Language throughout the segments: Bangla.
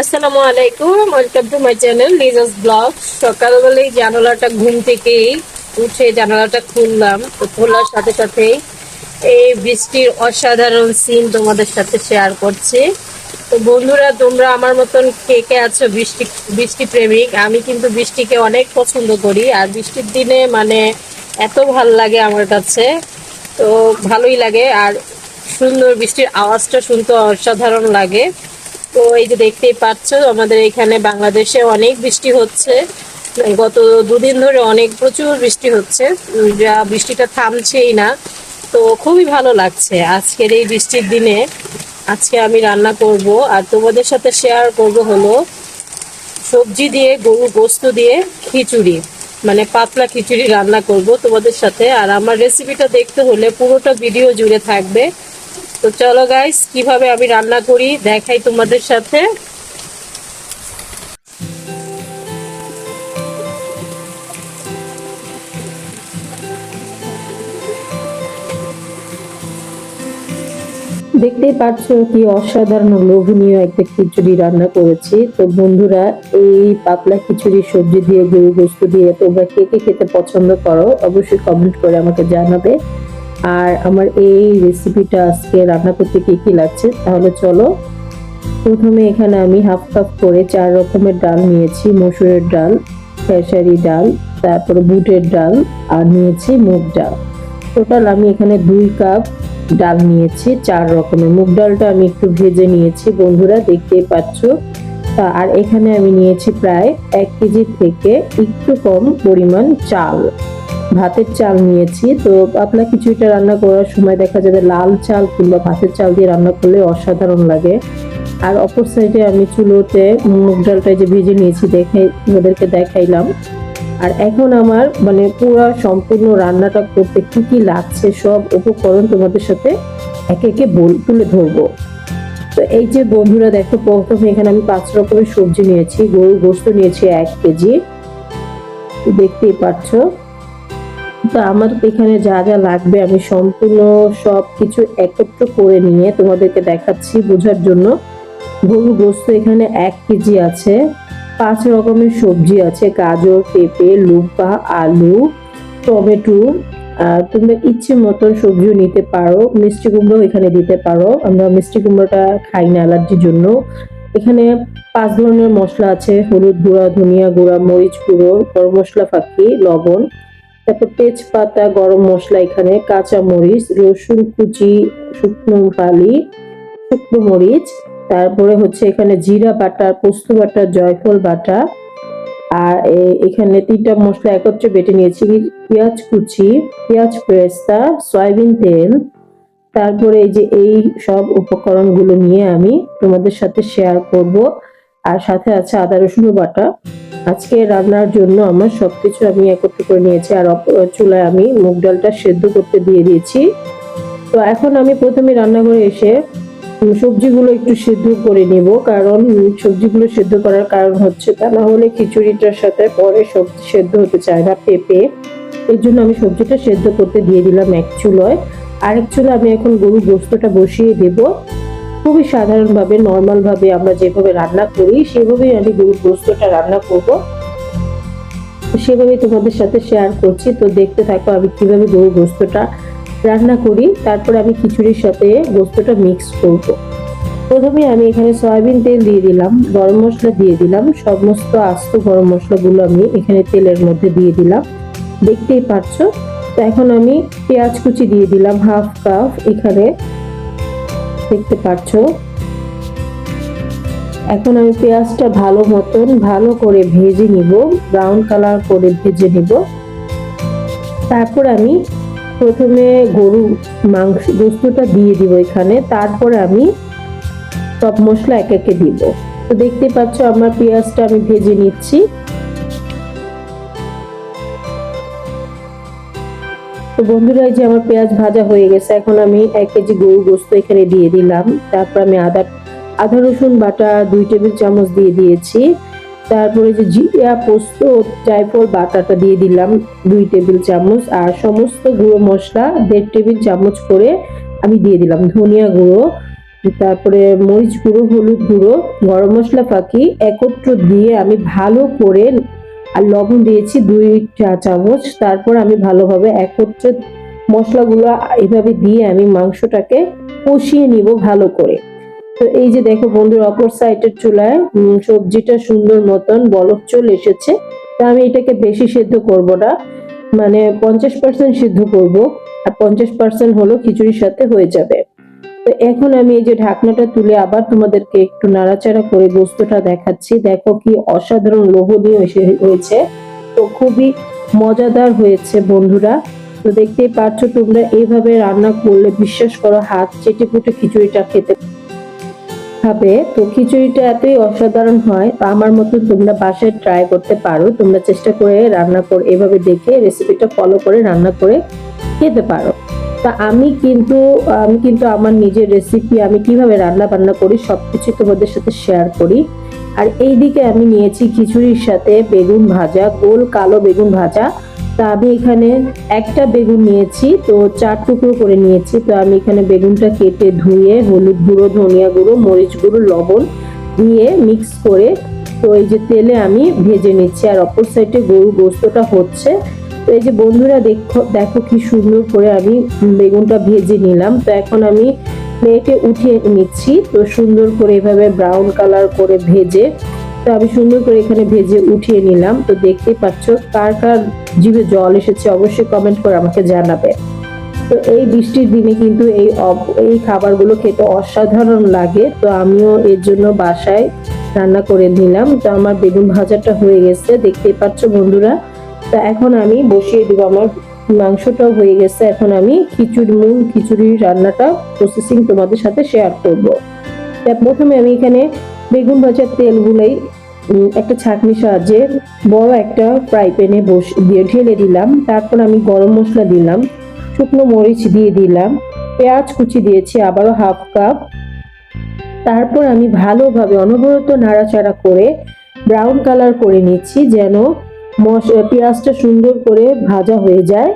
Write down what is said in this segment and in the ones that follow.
আসসালামু আলাইকুম, welcome to my channel Liza's vlog. সকালবেলায় জানালাটা ঘুম থেকেই উঠে জানালাটা খুললাম, তো খোলার সাথে সাথে এই বৃষ্টির অসাধারণ সিন তোমাদের সাথে শেয়ার করছি। তো বন্ধুরা, তোমরা আমার মতন কে কে আছো বৃষ্টি বৃষ্টি প্রেমিক? আমি কিন্তু বৃষ্টিকে অনেক পছন্দ করি, আর বৃষ্টির দিনে মানে এত ভালো লাগে আমার কাছে। তো ভালোই লাগে, আর সুন্দর বৃষ্টির আওয়াজটা শুনতে অসাধারণ লাগে। তো এই যে দেখতেই পাচ্ছ, আমাদের এখানে বাংলাদেশে অনেক বৃষ্টি হচ্ছে। গত দুদিন ধরে অনেক প্রচুর বৃষ্টি হচ্ছে। যা বৃষ্টিটা থামছেই না। তো খুবই ভালো লাগছে আজকের এই বৃষ্টির দিনে। আজকে আমি রান্না করব আর তোমাদের সাথে শেয়ার করব হলো সবজি দিয়ে গরু গোস্ত দিয়ে খিচুড়ি। মানে পাতলা খিচুড়ি রান্না করব তোমাদের সাথে। আর আমার রেসিপিটা দেখতে হলে পুরোটা ভিডিও জুড়ে থাকবে। তো চলো গাইস কীভাবে আমি রান্না করি দেখাই তোমাদের সাথে। দেখতেই পাচ্ছ কি অসাধারণ লোভনীয় একটা খিচুড়ি রান্না করেছি। তো বন্ধুরা, এই পাতলা খিচুড়ি সবজি দিয়ে গরু গোস্ত দিয়ে তোমরা কে কে খেতে পছন্দ করো, অবশ্যই কমেন্ট করে আমাকে জানাবে। আর আমার এই রেসিপিটা আজকে রান্না করতে কী কী লাগছে, তাহলে চলো। প্রথমে এখানে আমি হাফ কাপ করে চার রকমের ডাল নিয়েছি, মসুরের ডাল, খেসারি ডাল, তারপরে বুটের ডাল, আর নিয়েছি মুগ ডাল। টোটাল আমি এখানে দুই কাপ ডাল নিয়েছি, চার রকমের। মুগ ডালটা আমি একটু ভেজে নিয়েছি, বন্ধুরা দেখতেই পাচ্ছ। তা, আর এখানে আমি নিয়েছি প্রায় এক কেজি থেকে একটু কম পরিমাণ চাল। ভাতের চাল নিয়েছি। তো পাতলা খিচুড়িটা রান্না করার সময় দেখা যাবে লাল চাল কিংবা ভাতের চাল দিয়ে রান্না করলে অসাধারণ লাগে। আর অপর সাইডে আমি চুলোতে মুগ ডালটা যে ভেজে নিয়েছি, দেখে ওদেরকে দেখাইলাম। আর এখন আমার মানে পুরো সম্পূর্ণ রান্নাটা করতে কি কি লাগছে সব উপকরণ তোমাদের সাথে একে একে বল, তুলে ধরবো। তো এই যে বন্ধুরা দেখো, প্রথমে এখানে আমি পাঁচ রকমের সবজি নিয়েছি। গরুর গোস্ত নিয়েছি এক কেজি। দেখতেই পাচ্ছ। তো আমার এখানে যা যা লাগবে আমি সম্পূর্ণ সব কিছু একত্র করে নিয়ে তোমাদেরকে দেখাচ্ছি বোঝার জন্য। গরু গোস্ত এখানে এক কেজি আছে। পাঁচ রকমের সবজি আছে। গাজর, পেঁপে, লুকা, আলু, টমেটো তোমরা ইচ্ছে মতন সবজিও নিতে পারো। মিষ্টি কুমড়ো এখানে দিতে পারো। আমরা মিষ্টি কুমড়োটা খাই না অ্যালার্জির জন্য। এখানে পাঁচ ধরনের মশলা আছে। হলুদ গুঁড়া, ধনিয়া গুঁড়া, মরিচ গুঁড়ো, গরম মশলা ফাঁকি, লবণ। তারপর তেজপাতা, গরম মশলা এখানে কাঁচা মরিচ রসুন কুচি, শুকনো কালি শুকনো মরিচ, তারপরে হচ্ছে এখানে জিরা বাটা, পোস্ত বাটা, জয়ফল বাটা, আর এখানে তিনটা মশলা একত্রে বেটে নিয়েছি, পেঁয়াজ কুচি, পেঁয়াজ পেস্তা, সয়াবিন তেল, তারপরে এই যে এই সব উপকরণগুলো নিয়ে আমি তোমাদের সাথে শেয়ার করব। আর সাথে আছে আদা, রসুন বাটা। আজকে রান্নার জন্য আমার সবকিছু আমি একত্র করে নিয়েছি আর চুলায় আমি মুগ ডালটা সেদ্ধ করতে দিয়ে দিয়েছি। তো এখন আমি প্রথমে রান্নাঘরে এসে সবজিগুলো একটু সেদ্ধ করে নিব, কারণ সবজিগুলো সেদ্ধ করার কারণ হচ্ছে তা না হলে খিচুড়িটার সাথে পরে সবজি সেদ্ধ হতে চায় না পেঁপে। এর জন্য আমি সবজিটা সেদ্ধ করতে দিয়ে দিলাম এক চুলোয়। আরেক চুলো আমি এখন গরুর গোস্তটা বসিয়ে দেব। খুবই সাধারণভাবে নর্মাল ভাবে আমরা যেভাবে রান্না করি, সেভাবেই আমি গরুর গোস্তটা রান্না করব। সেভাবেই তোমাদের সাথে শেয়ার করছি। তো দেখতে থাকো আমি কীভাবে গরুর গোস্তটা রান্না করি। তারপর আমি খিচুড়ির সাথে গোস্তটা মিক্স করব। প্রথমে আমি এখানে সয়াবিন তেল দিয়ে দিলাম, গরম মশলা দিয়ে দিলাম। সমস্ত আস্ত গরম মশলাগুলো আমি এখানে তেলের মধ্যে দিয়ে দিলাম। দেখতেই পাচ্ছ, তো এখন আমি পেঁয়াজ কুচি দিয়ে দিলাম হাফ কাপ এখানে। দেখতে পাচ্ছ এখন আমি পেঁয়াজটা ভালো মতন ভালো করে ভেজে নিব ব্রাউন কালার করে ভেজে নিব। তারপর আমি প্রথমে গরু মাংস, গোস্তটা দিয়ে দিব এখানে, তারপরে আমি সব মশলা এক একে দিব। তো দেখতে পাচ্ছ, আমার পেঁয়াজটা আমি ভেজে নিচ্ছি। তো বন্ধুরা, এই যে আমার পেঁয়াজ ভাজা হয়ে গেছে, এখন আমি এক কেজি গরু গোস্ত এখানে দিয়ে দিলাম। তারপর আমি আদা আদা, রসুন, বাটা, দুই টেবিল চামচ দিয়ে দিয়েছি। তারপরে যে জিরা, পোস্ত, জায়ফল, বাটাটা দিয়ে দিলাম, দুই টেবিল চামচ। আর সমস্ত গুঁড়ো মশলা দেড় টেবিল চামচ করে আমি দিয়ে দিলাম, ধনিয়া গুঁড়ো। তারপরে মরিচ গুঁড়ো, হলুদ গুঁড়ো, গরম মশলা ফাঁকি একত্র দিয়ে আমি ভালো করে আর লবণ দিয়েছি দুই চা চামচ। তারপর আমি ভালোভাবে একত্রে মশলাগুলো এভাবে দিয়ে আমি মাংসটাকে কষিয়ে নিব ভালো করে। তো এই যে দেখো বন্ধুর, অপর সাইডের চুলায় সবজিটা সুন্দর মতন বলক চলে এসেছে। তো আমি এটাকে বেশি সেদ্ধ করব না মানে পঞ্চাশ পার্সেন্ট সিদ্ধ করব, আর পঞ্চাশ পার্সেন্ট হলো খিচুড়ির সাথে হয়ে যাবে। এখন আমি এই যে ঢাকনাটা তুলে আবার তোমাদেরকে একটু নাড়াচাড়া করে গোস্তটা দেখাচ্ছি। দেখো কি অসাধারণ লোভনীয় হয়েছে। তো খুবই মজাদার হয়েছে বন্ধুরা। তো দেখতেই পাচ্ছ তোমরা এইভাবে রান্না করলে বিশ্বাস করো হাত চেটে পুটে খিচুড়িটা খেতে খাবে। তো খিচুড়িটা এতই অসাধারণ হয় তো আমার মতো তোমরা বাসায় ট্রাই করতে পারো। তোমরা চেষ্টা করে রান্না করে এভাবে দেখে রেসিপিটা ফলো করে রান্না করে খেতে পারো। তা আমি কিন্তু আমি কিন্তু আমার নিজের রেসিপি আমি কীভাবে রান্না বান্না করি সব কিছু তোমাদের সাথে শেয়ার করি। আর এইদিকে আমি নিয়েছি খিচুড়ির সাথে বেগুন ভাজা, গোল কালো বেগুন ভাজা। তা আমি এখানে একটা বেগুন নিয়েছি, তো চার টুকরো করে নিয়েছি। তো আমি এখানে বেগুনটা কেটে ধুয়ে, হলুদ গুঁড়ো, ধনিয়া গুঁড়ো, মরিচ গুঁড়ো, লবণ দিয়ে মিক্স করে, তো এই যে তেলে আমি ভেজে নিচ্ছি। আর অপর সাইডে গরু গোস্তটা হচ্ছে তো এই যে বন্ধুরা দেখো দেখো কি সুন্দর করে আমি বেগুনটা ভেজে নিলাম। তো এখন আমি প্লেটে উঠিয়ে নিচ্ছি। তো সুন্দর করে এভাবে ব্রাউন কালার করে ভেজে, তো আমি সুন্দর করে এখানে ভেজে উঠিয়ে নিলাম। তো দেখতেই পাচ্ছ কার কার জিভে জল এসেছে, অবশ্যই কমেন্ট করে আমাকে জানাবে। তো এই বৃষ্টির দিনে কিন্তু এই এই খাবারগুলো খেতে অসাধারণ লাগে। তো আমিও এর জন্য বাসায় রান্না করে নিলাম। তো আমার বেগুন ভাজাটা হয়ে গেছে। দেখতেই পাচ্ছ বন্ধুরা তো এখন আমি বসিয়ে দিব। আমার মাংসটাও হয়ে গেছে। এখন আমি খিচুড়ি, মূল খিচুড়ি রান্নাটা প্রসেসিং তোমাদের সাথে শেয়ার করব। প্রথমে আমি এখানে বেগুন ভাজার তেলগুলোই একটা ছাঁকনির সাহায্যে বড় একটা ফ্রাই প্যানে বস, দিয়ে ঢেলে দিলাম। তারপর আমি গরম মশলা দিলাম, শুকনো মরিচ দিয়ে দিলাম, পেঁয়াজ কুচি দিয়েছি, আবারও হাফ কাপ। তারপর আমি ভালোভাবে অনবরত নাড়াচাড়া করে ব্রাউন কালার করে নিচ্ছি যেন পেঁয়াজটা সুন্দর করে ভাজা হয়ে যায়।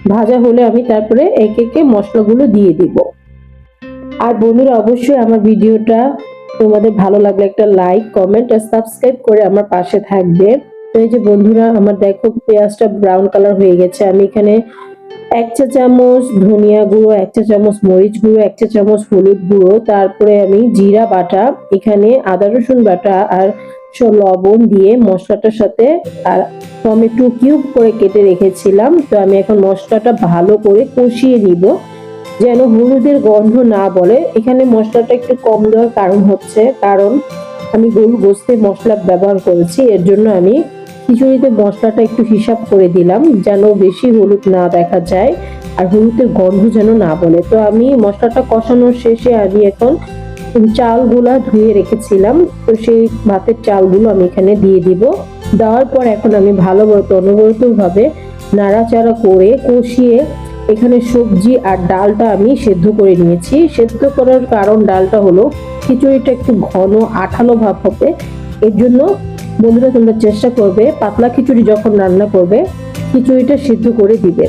ভাজা হলে আমি তারপরে একে একে মশলাগুলো দিয়ে দিব। আর বন্ধুরা, অবশ্যই আমার ভিডিওটা তোমাদের ভালো লাগলে একটা লাইক, কমেন্ট আর সাবস্ক্রাইব করে আমার পাশে থাকবে। তো এই যে বন্ধুরা, আমার দেখো পেঁয়াজটা ব্রাউন কালার হয়ে গেছে। আমি এখানে এক চা চামচ ধনিয়া গুঁড়ো, এক চা চামচ মরিচ গুঁড়ো, এক চা চামচ হলুদ গুঁড়ো, তারপরে আমি জিরা বাটা, এখানে আদা রসুন বাটা আর লবণ দিয়ে মশলাটার সাথে আর টমেটো কিউব করে কেটে রেখেছিলাম। তো আমি এখন মশলাটা ভালো করে কষিয়ে নিব। যেন হলুদের গন্ধ না বলে। এখানে মশলাটা একটু কম দেওয়ার কারণ হচ্ছে, কারণ আমি গরু গোস্তে মশলা ব্যবহার করেছি। এর জন্য আমি খিচুড়িতে মশলাটা একটু হিসাব করে দিলাম, যেন বেশি হলুদ না দেখা যায় আর হলুদের গন্ধ যেন না বলে। তো আমি মশলাটা কষানোর শেষে আমি এখন চালগুলা ধুয়ে রেখেছিলাম। তো সেই ভাতের চালগুলো আমি এখানে দিয়ে দিব। দেওয়ার পর এখন আমি ভালো মতো অনবরত ভাবে নাড়াচাড়া করে কষিয়ে এখানে সবজি আর ডালটা আমি সেদ্ধ করে নিয়েছি। সেদ্ধ করার কারণ ডালটা হলো খিচুড়িটা একটু ঘন, আঠালো ভাব হবে। এর জন্য বন্ধুরা, তোমরা চেষ্টা করবে পাতলা খিচুড়ি যখন রান্না করবে, খিচুড়িটা সিদ্ধ করে দিবে।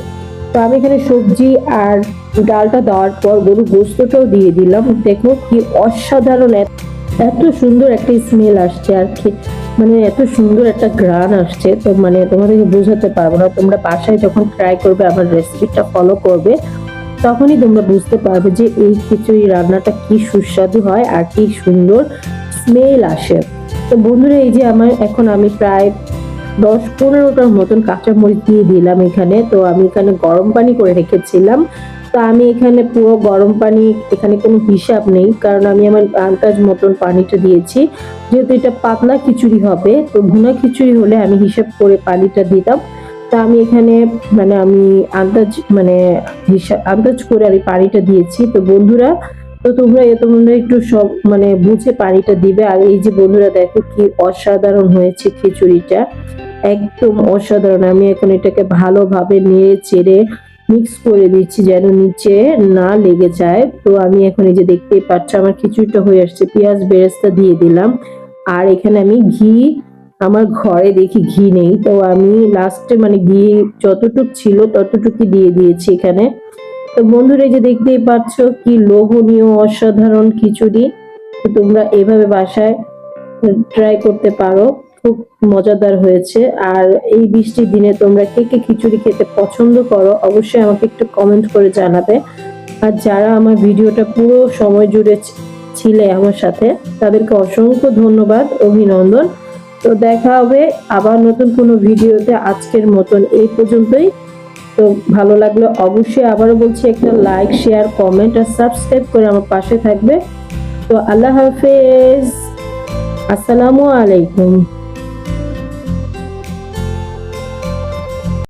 তো আমি এখানে সবজি আর ডালটা দেওয়ার পর গরু গোস্তটাও দিয়ে দিলাম। দেখো কি অসাধারণ এত- সুন্দর একটা স্মেল আসছে আর কি। মানে এত সুন্দর একটা গ্রান আসছে। তো মানে তোমাদেরকে বোঝাতে পারব না। তোমরা বাসায় যখন ট্রাই করবে, আমার রেসিপিটা ফলো করবে, তখনই তোমরা বুঝতে পারবে যে এই খিচুড়ি রান্নাটা কি সুস্বাদু হয় আর কি সুন্দর স্মেল আসে। তো বন্ধুরা, এই যে আমার এখন আমি প্রায় দশ পনেরোটার মতন কাঁচামরিচ দিয়ে দিলাম এখানে। তো আমি এখানে গরম পানি করে রেখেছিলাম। তো আমি এখানে পুরো গরম পানি, এখানে কোনো হিসাব নেই, কারণ আমি আমার আন্দাজ মতন পানিটা দিয়েছি। যেহেতু এটা পাতলা খিচুড়ি হবে, তো ভুনা খিচুড়ি হলে আমি হিসাব করে পানিটা দিতাম। তা আমি এখানে মানে আমি আন্দাজ মানে হিসাব আন্দাজ করে আমি পানিটা দিয়েছি। তো বন্ধুরা, তো তোমরা এ তোমরা একটু সব মানে বুঝে পানিটা দিবে। আর এই যে বন্ধুরা দেখো কি অসাধারণ হয়েছে খিচুড়িটা। একদম অসাধারণ। আমি এখন এটাকে ভালোভাবে নেড়ে চেড়ে মিক্স করে দিচ্ছি যেন নিচে না লেগে যায়। তো আমি এখন এই যে দেখতেই পাচ্ছ, আমার খিচুড়িটা হয়ে আসছে। পেঁয়াজ বেরেস্তা দিয়ে দিলাম। আর এখানে আমি ঘি, আমার ঘরে দেখি ঘি নেই। তো আমি লাস্টে মানে ঘি যতটুক ছিল ততটুকুই দিয়ে দিয়েছি এখানে। তো বন্ধুরা, এই যে দেখতেই পাচ্ছ, কি লোভনীয়, অসাধারণ খিচুড়ি। তো তোমরা এভাবে বাসায় ট্রাই করতে পারো। খুব মজাদার হয়েছে। আর এই বৃষ্টির দিনে তোমরা কে কে খিচুড়ি খেতে পছন্দ করো, অবশ্যই আমাকে একটু কমেন্ট করে জানাবে। আর যারা আমার ভিডিওটা পুরো সময় জুড়ে ছিলে আমার সাথে, তাদেরকে অসংখ্য ধন্যবাদ, অভিনন্দন। তো দেখা হবে আবার নতুন কোনো ভিডিওতে আজকের মতন এই পর্যন্তই। তো ভালো লাগলে অবশ্যই আবারও বলছি একটা লাইক শেয়ার কমেন্ট আর সাবস্ক্রাইব করে আমার পাশে থাকবে। তো আল্লাহ হাফেজ। আসসালামু আলাইকুম।